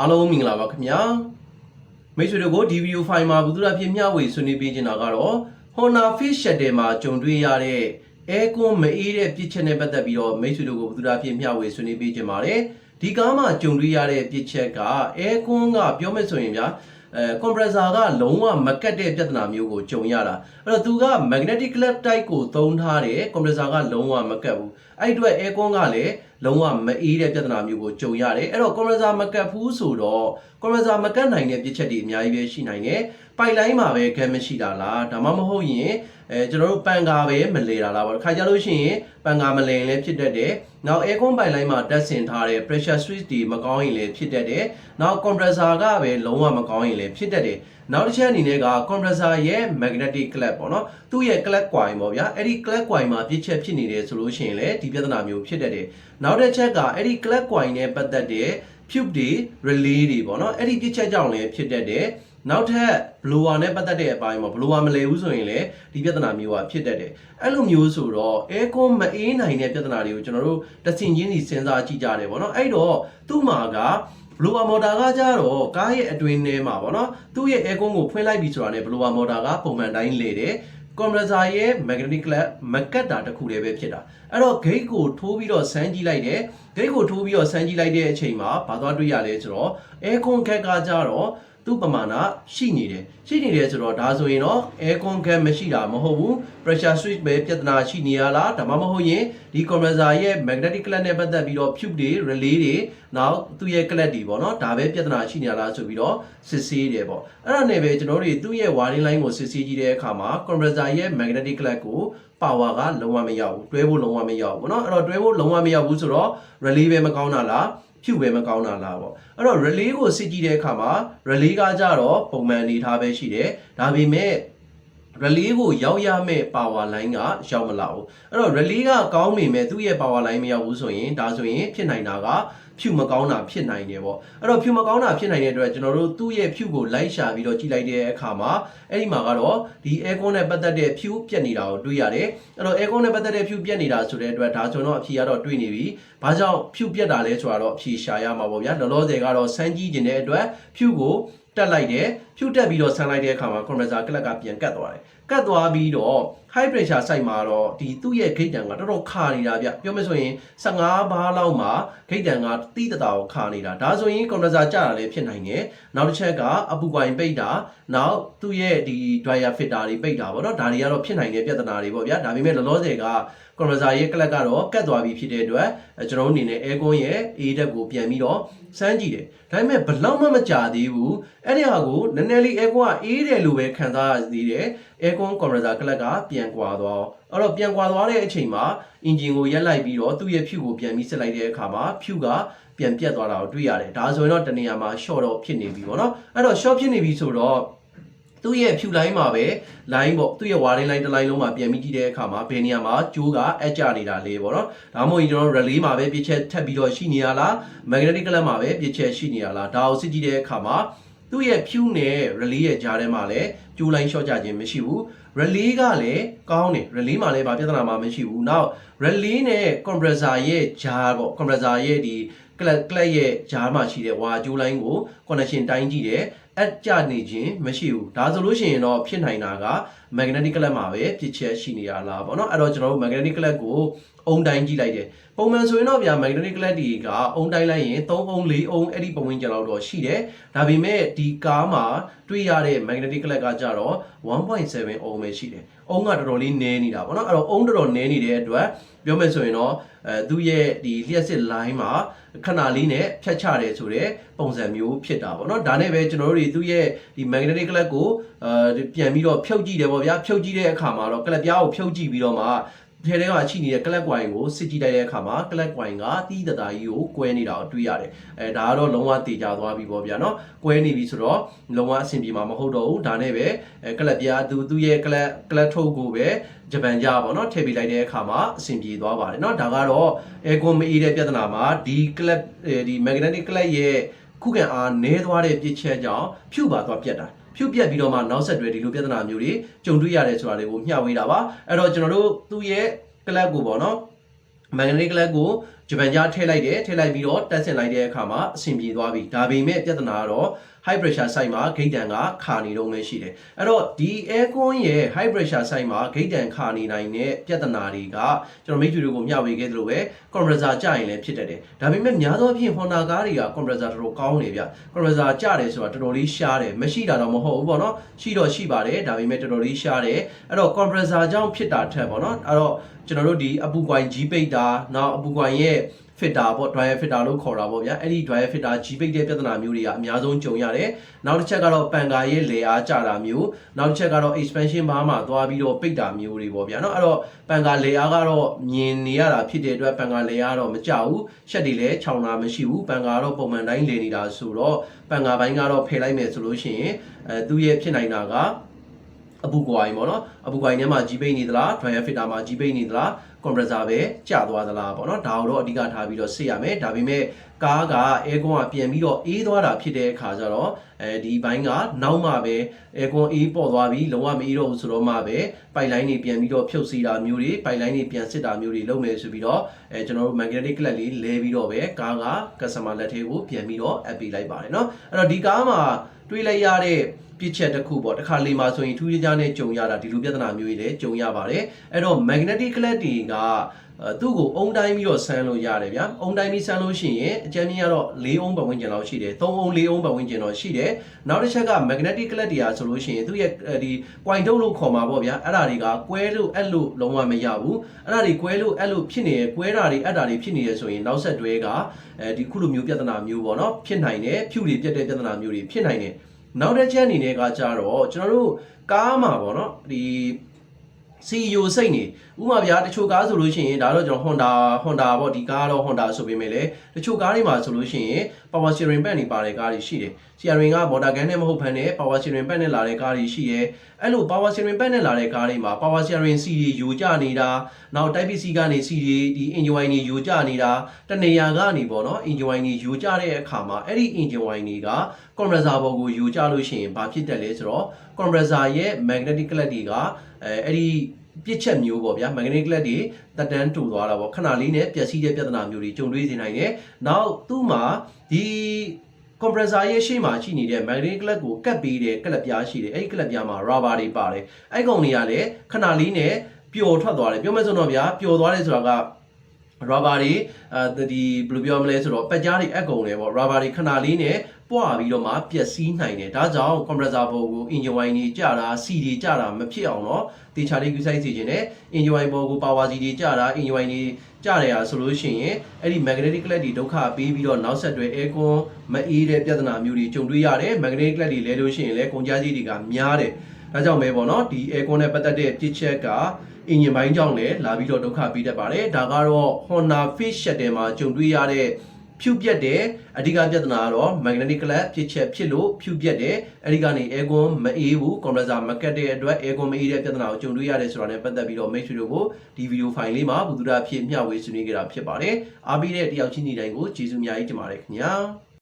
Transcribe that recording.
အားလုံးမင်္ဂလာပါခင်ဗျာမိတ်ဆွေတို့ကိုဒီဗီဒီယိုဖိုင်မှာဘုသူရဖြစ်မျှဝေဆွေးနွေးပေးနေတာကတော့ Honda Fit Shuttle မှာကြုံတွေ့ရတဲ့အဲကွန်မအေးတဲ့ပြစ်ချက်နဲ့ပတ်သက်ပြီးတော့မိတ်ဆွေတို့ကိုဘုသူရဖြစ်မျှဝေဆွေးနွေးပေးခြင်းပါတယ်ဒီကားမှာကြုံတွေ့ရတဲ့ပြစ်ချက်ကအဲကွန်ကပြောမယ်ဆိုရင်ဗျာအဲကွန်ပရက်ဆာကလုံးဝမကတ်တဲ့ပြဿနာမျိုးကိုကြုံရတာအဲ့တော့သူက magnetic clutch type ကိုသုံးထားတယ်ကွန်ပရက်ဆာကလုံးဝမကတ်ဘူးအဲ့ဒီအတွက်အဲကွန်ကလည်းလုံးဝမအေးတဲ့ပြဿနာမျိုးကိုကြုံရတယ်အဲ့တော့ကွန်ပရက်ဆာမကတ်ဘူးဆိုတော့ကွန်ပရက်ဆာမကတ်နိုင်တဲ့ပြစ်ချက်တွေအများကြီးပဲရှိနိုင်တယ်ပိုက်လိုင်းမှာပဲဂက်မရှိတာလားဒါမှမဟုတ်ရင်အဲကျွန်တော်တို့ပန်ကာပဲမလဲတာလားပေါ့ခါကြလို့ရှိရင်ပန်ကာမလဲရင်လည်းဖြစ်တတ်တယ်နောက် aircon ပိုက်လိုင်းမှာတက်ဆင်ထားတဲ့ pressure switch တွေမကောင်းရင်လည်းဖြစ်တတ်တယ်နောက် compressor ကပဲလုံးဝမကောင်းရင်လည်းဖြစ်တတ်တယ်နောက်တစ်ချက်အနေနဲ့က compressor ရဲ့ magnetic clutch ပေါ့နော်သူ့ရဲ့ clutch coil ပေါ့ဗျာအဲ့ဒီ clutch coil မှာပြစ်ချက်ဖြစ်နေတယ်ဆိုလို့ရှိရင်လည်းဒီပြဿနာမျိုးဖြစ်တတ်တယ်နောက်တစ်ချက်ကအဲ့ဒီ clutch coil နဲ့ပတ်သက်တဲ့ pube တွေ relay တွေပေါ့နော်အဲ့ဒီပြစ်ချက်ကြောင့်လည်းဖြစ်တတ်တယ်နောက်ထပ် blower နဲ့ပတ်သက်တဲ့အပိုင်းမှာ blower မလဲဘူးဆိုရင်လည်းဒီပြဿနာမျိုးကဖြစ်တတ်တယ်အဲ့လိုမျိုးဆိုတော့ aircon မအေးနိုင်တဲ့ပြဿနာတွေကိုကျွန်တော်တို့တဆင်ချင်းစီစဉ်းစားကြည့်ကြတယ်ပေါ့နော်အဲ့တော့သူ့မှာက blower motor ကကြတော့ကားရဲ့အတွင်းထဲမှာပေါ့နော်သူ့ရဲ့ aircon ကိုဖွင့်လိုက်ပြီဆိုတာနဲ့ blower motor ကပုံမှန်တိုင်းလေတယ် compressor ရဲ့ magnetic clutch မကတ်တာတခုတည်းပဲဖြစ်တာအဲ့တော့ gate ကိုထိုးပြီးတော့ဆန်းကြည့်လိုက်တယ် gate ကိုထိုးပြီးတော့ဆန်းကြည့်လိုက်တဲ့အချိန်မှာဘာသွားတွေ့ရလဲဆိုတော့ aircon gate ကကြတော့ သူ့ပမာဏရှိနေတယ်ရှိနေတယ်ဆိုတော့ဒါဆိုရင်တော့ air con gas မရှိတာမဟုတ်ဘူး pressure switch ပဲပြဿနာရှိနေရလားဒါမှမဟုတ်ရင်ဒီ compressor ရဲ့ magnetic clamp နဲ့ပတ်သက်ပြီးတော့ tube တွေ relay တွေနောက်သူ့ရဲ့ clamp တွေပေါ့နော်ဒါပဲပြဿနာရှိနေရလားဆိုပြီးတော့စစ်ဆေးတယ်ပေါ့အဲ့ဒါနဲ့ပဲကျွန်တော်တို့သူ့ရဲ့ wiring line ကိုစစ်ဆေးကြည့်တဲ့အခါမှာ compressor ရဲ့ magnetic clamp ကို power ကလုံးဝမရောက်ဘူးတွဲဖို့လုံးဝမရောက်ဘူးပေါ့နော်အဲ့တော့တွဲဖို့လုံးဝမရောက်ဘူးဆိုတော့ relay ပဲမကောင်းတာလား ဖြူပဲမကောင်းတာလားပေါ့အဲ့တော့ relay ကိုစစ်ကြည့်တဲ့အခါမှာ relay ကကြတော့ပုံမှန်အနေထားပဲရှိတယ်ဒါပေမဲ့ relay ကိုရောက်ရမဲ့ power line ကရောက်မလာဘူးအဲ့တော့ relay ကကောင်းပေမဲ့သူ့ရဲ့ power line မရောက်ဘူးဆိုရင်ဒါဆိုရင်ဖြစ်နိုင်တာကဖြူမကောင်းတာဖြစ်နိုင်တယ်ပေါ့အဲ့တော့ဖြူမကောင်းတာဖြစ်နိုင်တဲ့အတွက်ကျွန်တော်တို့သူ့ရဲ့ဖြူကိုလိုက်ရှာပြီးတော့ကြည့်လိုက်တဲ့အခါမှာအဲ့ဒီမှာကတော့ဒီ aircon နဲ့ပတ်သက်တဲ့ဖြူပြက်နေတာကိုတွေ့ရတယ်အဲ့တော့ aircon နဲ့ပတ်သက်တဲ့ဖြူပြက်နေတာဆိုတဲ့အတွက်ဒါဆိုတော့အဖြေကတော့တွေ့နေပြီဘာကြောင့်ဖြူပြက်တာလဲဆိုတာတော့အဖြေရှာရမှာပေါ့ဗျာလောလောဆယ်ကတော့စမ်းကြည့်ခြင်းတဲ့အတွက်ဖြူကို တက်လိုက်တယ်ဖြူတက်ပြီးတော့ဆန်းလိုက်တဲ့အခါမှာ compressor ကလက်ကပြန်ကတ်သွားတယ်ကတ်သွားပြီးတော့ high pressure site မှာတော့ဒီသူ့ရဲ့ gate တန်ကတော်တော်ခါနေတာဗျပြောမယ်ဆိုရင်15ဘားလောက်မှာ gate တန်ကတိတတာကိုခါနေတာဒါဆိုရင် compressor ကျတာလည်းဖြစ်နိုင်တယ်နောက်တစ်ချက်ကအပူကွိုင်ပိတ်တာနောက်သူ့ရဲ့ဒီ dryer filter တွေပိတ်တာပေါ့နော်ဒါတွေကတော့ဖြစ်နိုင်တဲ့ပြဿနာတွေပေါ့ဗျာဒါပေမဲ့လောလောဆယ်က compressor ရဲ့ clutch ကတော့ကတ်သွားပြီဖြစ်တဲ့အတွက်ကျွန်တော်တို့အနေနဲ့ aircon ရဲ့ A ဓာတ်ကိုပြန်ပြီးတော့စမ်းကြည့်တယ်ဒါပေမဲ့ဘလောက်မှမကြသေးဘူးအဲ့ဒီဟာကိုနည်းနည်းလေး aircon ကအေးတယ်လို့ပဲခံစားရသေးတယ် aircon compressor ကလက်ကပြန်ကွာသွားအဲ့တော့ပြန်ကွာသွားတဲ့အချိန်မှာ engine ကိုရက်လိုက်ပြီးတော့သူ့ရဲ့ဖြူကိုပြန်ပြီးစစ်လိုက်တဲ့အခါမှာဖြူကပြန်ပြတ်သွားတာကိုတွေ့ရတယ်ဒါဆိုရင်တော့တနေရာမှာ short တော့ဖြစ်နေပြီပေါ့နော်အဲ့တော့ short ဖြစ်နေပြီဆိုတော့သူ့ရဲ့ဖြူလိုင်းမှာပဲ line ပေါ့သူ့ရဲ့ wiring line တစ်လိုင်းလုံးမှာပြန်ပြီးကြည့်တဲ့အခါမှာဘယ်နေရာမှာကြိုးကအက်ကျနေတာလေးပေါ့နော်ဒါမှမဟုတ်ကျွန်တော်တို့ relay မှာပဲပြစ်ချက်ထပ်ပြီးတော့ရှိနေရလား magnetic clutch မှာပဲပြစ်ချက်ရှိနေရလားဒါကိုစစ်ကြည့်တဲ့အခါမှာ သူ့ရဲ့ဖြူနဲ့ relay ရဲ့ကြားထဲမှာလည်းကြိုးလိုင်း short ကြခြင်းမရှိဘူး relay ကလည်းကောင်းတယ် relay မှာလည်းဘာပြဿနာမှမရှိဘူးနောက် relay နဲ့ compressor ရဲ့ကြားပေါ့ compressor ရဲ့ဒီ clutch clutch ရဲ့ကြားမှာရှိတဲ့ဝါကြိုးလိုင်းကို connection တိုင်းကြည့်တယ်အက်ကြနေခြင်းမရှိဘူးဒါဆိုလို့ရှိရင်တော့ဖြစ်နိုင်တာက magnetic clutch မှာပဲပြစ်ချက်ရှိနေရလားပေါ့နော်အဲ့တော့ကျွန်တော်တို့ magnetic clutch ကို အုံတိုင်းကြည့်လိုက်တယ်ပုံမှန်ဆိုရင်တော့ဗျာ magnetic clutch တွေကအုံတိုင်းလိုက်ရင်3အုံ4အုံအဲ့ဒီပုံဝင်ကြလောက်တော့ရှိတယ်ဒါပေမဲ့ဒီကားမှာတွေ့ရတဲ့ magnetic clutch ကကြတော့1.7အုံပဲရှိတယ်အုံကတော်တော်လေးနည်းနေတာပေါ့နော်အဲ့တော့အုံတော်တော်နည်းနေတဲ့အတွက်ပြောမယ်ဆိုရင်တော့အဲသူ့ရဲ့ဒီလျှက်စစ် line မှာခဏလေးနဲ့ဖြတ်ချတယ်ဆိုတဲ့ပုံစံမျိုးဖြစ်တာပေါ့နော်ဒါနဲ့ပဲကျွန်တော်တို့တွေသူ့ရဲ့ဒီ magnetic clutch ကိုအဲပြန်ပြီးတော့ဖြုတ်ကြည့်တယ်ပေါ့ဗျာဖြုတ်ကြည့်တဲ့အခါမှာတော့ကလပ်ပြားကိုဖြုတ်ကြည့်ပြီးတော့မှ ထဲထဲကရှိနေတဲ့ကလပ်ကွိုင်ကိုစစ်ကြည့်လိုက်တဲ့အခါမှာကလပ်ကွိုင်ကတီးတသားကြီးကိုကွဲနေတာကိုတွေ့ရတယ်။အဲဒါကတော့လုံးဝတေချာသွားပြီပေါ့ဗျာနော်။ကွဲနေပြီဆိုတော့လုံးဝအဆင်ပြေမှာမဟုတ်တော့ဘူး။ဒါနဲ့ပဲအဲကလပ်ပြားသူသူ့ရဲ့ကလပ်ကလပ်ထုတ်ကိုပဲဂျပန်ကြပေါ့နော်ထည့်ပေးလိုက်တဲ့အခါမှာအဆင်ပြေသွားပါတယ်နော်။ဒါကတော့အဲကွန်မအေးတဲ့ပြဿနာမှာဒီကလပ်ဒီ magnetic ကလပ်ရဲ့ခုခံအားနည်းသွားတဲ့ပြစ်ချက်ကြောင့်ဖြူပါသွားပြတ်တာ။ ဖြူပြက်ပြီးတော့မှနောက်ဆက်တွဲဒီလိုပြဿနာမျိုးတွေကြုံတွေ့ရတယ်ဆိုတာလေးကိုမျှဝေတာပါအဲ့တော့ကျွန်တော်တို့သူ့ရဲ့ clutch ကိုပေါ့နော် magnetic clutch ကို ဂျပန်ကြားထည့်လိုက်တယ်ထည့်လိုက်ပြီးတော့တက်ဆင်လိုက်တဲ့အခါမှာအဆင်ပြေသွားပြီဒါပေမဲ့ပြဿနာကတော့ high pressure site မှာဂိတ်တန်ကခါနေတော့လည်းရှိတယ်အဲ့တော့ဒီ aircon ရဲ့ high pressure site မှာဂိတ်တန်ခါနေနိုင်တဲ့ပြဿနာတွေကကျွန်တော်မိတ်ဆွေတို့ကိုမျှဝေခဲ့သလိုပဲ compressor ကြရင်လည်းဖြစ်တတ်တယ်ဒါပေမဲ့များသောအားဖြင့် Honda ကားတွေက compressor တော်တော်ကောင်းနေဗျ compressor ကြတယ်ဆိုတာတော်တော်လေးရှားတယ်မရှိတာတော့မဟုတ်ဘူးပေါ့နော်ရှိတော့ရှိပါတယ်ဒါပေမဲ့တော်တော်လေးရှားတယ်အဲ့တော့ compressor ကြောင့်ဖြစ်တာထက်ပေါ့နော်အဲ့တော့ကျွန်တော်တို့ဒီအပူကွိုင် G ပိတ်တာနောက်အပူကွိုင်ရဲ့fitter ပေါ့ dryer fitter လို့ခေါ်တာပေါ့ဗျာအဲ့ဒီ dryer fitter G ပိတ်တဲ့ပြဿနာမျိုးတွေကအများဆုံးကြုံရတယ်နောက်တစ်ချက်ကတော့ပန်ကာရဲ့လေအားကျတာမျိုးနောက်တစ်ချက်ကတော့ expansion bar မှာသွားပြီးတော့ပိတ်တာမျိုးတွေပေါ့ဗျာเนาะအဲ့တော့ပန်ကာလေအားကတော့မြင်နေရတာဖြစ်တဲ့အတွက်ပန်ကာလေအားတော့မကြဘူးရှက်တွေလည်းခြောင်တာမရှိဘူးပန်ကာကတော့ပုံမှန်တိုင်းလေနေတာဆိုတော့ပန်ကာဘိုင်းကတော့ဖယ်လိုက်မယ်ဆိုလို့ရှိရင်အဲသူ့ရဲ့ဖြစ်နိုင်တာက အပူကွာရင်ပေါ့နော်အပူကွာရင်ထဲမှာကြီးပိတ်နေသလား dryer fitter မှာကြီးပိတ်နေသလား compressor ပဲကျသွားသလားပေါ့နော်ဒါကိုတော့အဓိကထားပြီးတော့စစ်ရမယ်ဒါပေမဲ့ကားက aircon ကပြန်ပြီးတော့အေးသွားတာဖြစ်တဲ့အခါကျတော့အဲဒီဘိုင်းကနောက်မှပဲ aircon အေးပေါ်သွားပြီးလုံးဝမအေးတော့ဘူးဆိုတော့မှပဲပိုက်လိုင်းတွေပြန်ပြီးတော့ဖြုတ်စီတာမျိုးတွေပိုက်လိုင်းတွေပြန်စစ်တာမျိုးတွေလုပ်မယ်ဆိုပြီးတော့အဲကျွန်တော်တို့ magnetic clutch လေးလဲပြီးတော့ပဲကားက customer လက်ထဲကိုပြန်ပြီးတော့အပ်ပေးလိုက်ပါတယ်เนาะအဲ့တော့ဒီကားမှာ တွေးလိုက်ရတဲ့ပြစ်ချက်တစ်ခုပေါ့တစ်ခါလေမှာဆိုရင်ထူးခြားခြားနဲ့ကြုံရတာဒီလိုပြဿနာမျိုးတွေလည်းကြုံရပါတယ်အဲ့တော့ magnetic clutch တွေကအဲသူ့ကိုအုံတိုင်းပြီးတော့ဆန်းလို့ရတယ်ဗျာအုံတိုင်းပြီးဆန်းလို့ရှိရင်အကျဉ်းကြီးကတော့၄အုံပတ်ဝန်းကျင်လောက်ရှိတယ်၃အုံ၄အုံပတ်ဝန်းကျင်တော့ရှိတယ်နောက်တစ်ချက်က magnetic clutch တွေကဆိုလို့ရှိရင်သူ့ရဲ့ဒီ point ထုတ်လို့ခေါ်မှာပေါ့ဗျာအဲ့ဒါတွေကကွဲလို့အဲ့လို့လုံးဝမရဘူးအဲ့ဒါတွေကွဲလို့အဲ့လို့ဖြစ်နေရကွဲတာတွေအဲ့ဒါတွေဖြစ်နေရဆိုရင်နောက်ဆက်တွဲကအဲဒီခုလိုမျိုးပြဿနာမျိုးပေါ့နော်ဖြစ်နိုင်တယ်ဖြူတွေပြတ်တဲ့ပြဿနာမျိုးတွေဖြစ်နိုင်တယ် နောက်တစ်ချက်အနေနဲ့ကကြတော့ကျွန်တော်တို့ကားမှာပေါ့နော်ဒီ CEO စိတ်နေ ဥပမာဗျာတချို့ကားဆိုလို့ရှိရင်ဒါတော့ကျွန်တော် Honda Honda ပေါ့ဒီကားတော့ Honda ဆိုပေမဲ့လေတချို့ကားတွေမှာဆိုလို့ရှိရင် power steering pad တွေပါတဲ့ကားတွေရှိတယ် steering က motor gun နဲ့မဟုတ်ဘဲနဲ့ power steering pad နဲ့လာတဲ့ကားတွေရှိရဲအဲ့လို power steering pad နဲ့လာတဲ့ကားတွေမှာ power steering C တွေယူကျနေတာနောက် type C ကနေ C တွေဒီ engine wine တွေယူကျနေတာတနေရာကနေပေါ့နော် engine wine တွေယူကျတဲ့အခါမှာအဲ့ဒီ engine wine တွေက compressor ဘော်ကိုယူကျလို့ရှိရင်ဘာဖြစ်တယ်လဲဆိုတော့ compressor ရဲ့ magnetic clutch တွေကအဲအဲ့ဒီ ပြစ်ချက်မျိုးပေါ့ဗျာ magnetic clutch တွေတက်တန်းတူသွားတာပေါ့ခဏလေးနဲ့ပျက်စီးတဲ့ပြဿနာမျိုးတွေကြုံတွေ့စေနိုင်တယ်။နောက်သူ့မှာဒီ compressor ရဲ့ရှေ့မှာရှိနေတဲ့ magnetic clutch ကိုကတ်ပေးတဲ့ကလပ်ပြားရှိတယ်။အဲ့ဒီကလပ်ပြားမှာ rubber တွေပါတယ်။အဲ့ကောင်တွေကလည်းခဏလေးနဲ့ပျော်ထွက်သွားတယ်။ပြောမယ်ဆိုတော့ဗျာပျော်သွားတယ်ဆိုတာက rubber တွေအဲဒီဘယ်လိုပြောမလဲဆိုတော့ပက်ကြားတွေအက်ကုန်တယ်ပေါ့ rubber တွေခဏလေးနဲ့ပွားပြီးတော့မှပျက်စီးနိုင်တယ်ဒါကြောင့် compressor ဘော်ကို engine wine တွေကြတာ C တွေကြတာမဖြစ်အောင်တော့တေချာလေး QSize စီခြင်းနဲ့ engine wine ဘော်ကို power C တွေကြတာ engine wine တွေကြတယ်ဟာဆိုလို့ရှိရင်အဲ့ဒီ magnetic clutch တွေဒုက္ခပေးပြီးတော့နောက်ဆက်တွဲ aircon မအေးတဲ့ပြဿနာမျိုးတွေကြုံတွေ့ရတယ် magnetic clutch တွေလဲလို့ရှိရင်လည်းကုန်ကြမ်းကြီးတွေကများတယ်ဒါကြောင့်ပဲပေါ့နော်ဒီ aircon နဲ့ပတ်သက်တဲ့ပြစ်ချက်က အင်ဂျင်ပိုင်းကြောင့်လည်းလာပြီးတော့ဒုက္ခပေးတတ်ပါတယ်ဒါကတော့ Honda Fit Shuttle မှာကြုံတွေ့ရတဲ့ဖြူပြက်တဲ့အဓိကပြဿနာကတော့ magnetic clutch ဖြစ်ချက်ဖြစ်လို့ဖြူပြက်တယ်အဲဒီကနေ aircon မအေးဘူး compressor မကတ်တဲ့အတွက် aircon မအေးတဲ့ပြဿနာကိုကြုံတွေ့ရတယ်ဆိုတာနဲ့ပတ်သက်ပြီးတော့ make sure ကိုဒီ video file လေးမှာဘုသူဒ္ဓဖြစ်မျှဝေဆွေးနွေးကြတာဖြစ်ပါတယ်အားပေးတဲ့တယောက်ချင်းညီတိုင်းကိုကျေးဇူးအများကြီးတင်ပါတယ်ခင်ဗျာ